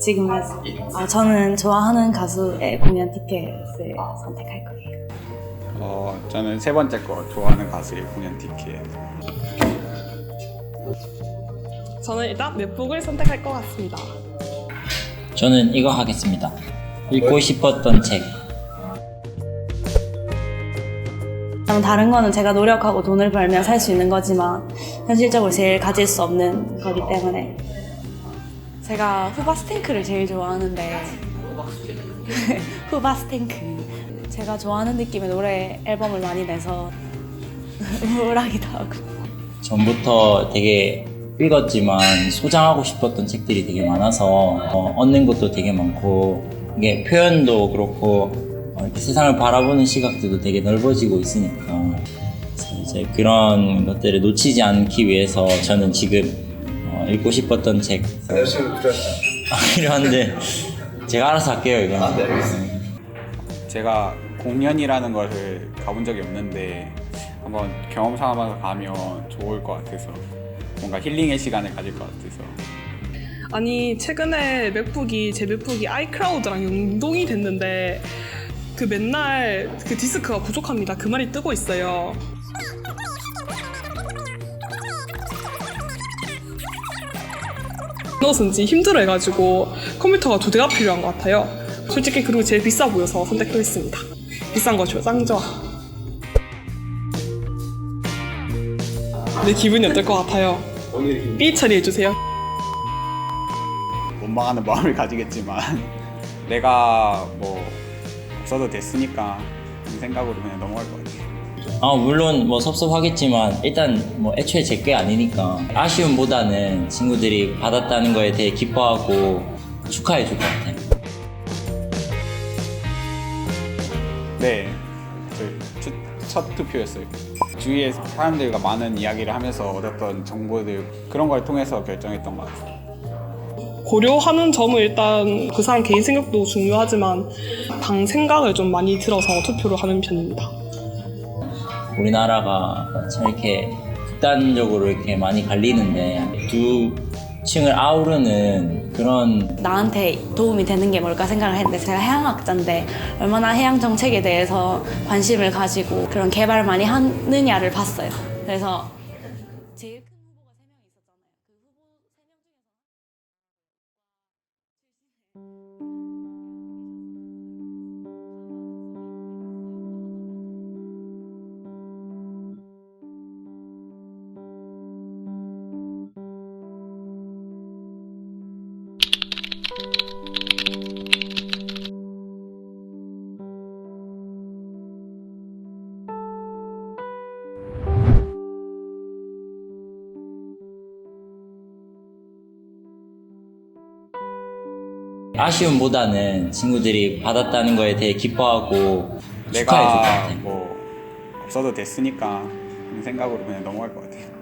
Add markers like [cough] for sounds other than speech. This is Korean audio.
지금은 아, 저는 좋아하는 가수의 공연 티켓을 선택할 거예요. 어, 저는 세 번째 거 좋아하는 가수의 공연 티켓. 저는 일단 맵북을 선택할 것 같습니다. 저는 이거 하겠습니다. 읽고 싶었던 책. 저는 다른 거는 제가 노력하고 돈을 벌면 살 수 있는 거지만 현실적으로 제일 가질 수 없는 거기 때문에 제가 후바 스탱크를 제일 좋아하는데. [laughs] 후바 스탱크. 제가 좋아하는 느낌의 노래 앨범을 많이 내서 [laughs] 우울하기도 하고. 전부터 되게 읽었지만 소장하고 싶었던 책들이 되게 많아서 어, 얻는 것도 되게 많고 이게 표현도 그렇고 어, 이렇게 세상을 바라보는 시각들도 되게 넓어지고 있으니까. 그래서 이제 그런 것들을 놓치지 않기 위해서 저는 지금 어, 읽고 싶었던 책 열심히 들었죠. 필요한데 제가 알아서 할게요 이거. 아, 네, 알겠습니다. 제가 공연이라는 것을 가본 적이 없는데 한번 경험 삼아서 가면 좋을 것 같아서 뭔가 힐링의 시간을 가질 것 같아서 아니 최근에 맥북이 제 맥북이 아이클라우드랑 연동이 됐는데 그 맨날 그 디스크가 부족합니다. 그 말이 뜨고 있어요. 넣었는지 힘들어해가지고 컴퓨터가 두 대가 필요한 것 같아요. 솔직히 그리고 제일 비싸 보여서 선택도 했습니다. 비싼 거 좋아, 짱 좋아. 내 기분이 어떨 것 같아요? 삐 처리해주세요. 원망하는 마음을 가지겠지만 [laughs] 내가 뭐 없어도 됐으니까 이 생각으로 그냥 넘어갈 것 같아요. 아 물론 뭐 섭섭하겠지만 일단 뭐 애초에 제 게 아니니까 아쉬움보다는 친구들이 받았다는 거에 대해 기뻐하고 축하해 줄 것 같아요. 네, 저첫 첫 투표였어요. 주위에 사람들과 많은 이야기를 하면서 얻었던 정보들 그런 걸 통해서 결정했던 것 같아요. 고려하는 점은 일단 그 사람 개인 생각도 중요하지만 당 생각을 좀 많이 들어서 투표를 하는 편입니다. 우리나라가 참 이렇게 극단적으로 이렇게 많이 갈리는데 두 층을 아우르는 그런 나한테 도움이 되는 게 뭘까 생각을 했는데 제가 해양학자인데 얼마나 해양 정책에 대해서 관심을 가지고 그런 개발을 많이 하느냐를 봤어요. 그래서 제일 큰 후보가 세 명 있었잖아요. 그 후보 세명 중에서 아쉬움보다는 친구들이 받았다는 거에 대해 기뻐하고 축하해 줄 것 내가 같아요. 뭐 없어도 됐으니까 이 생각으로 그냥 넘어갈 것 같아요.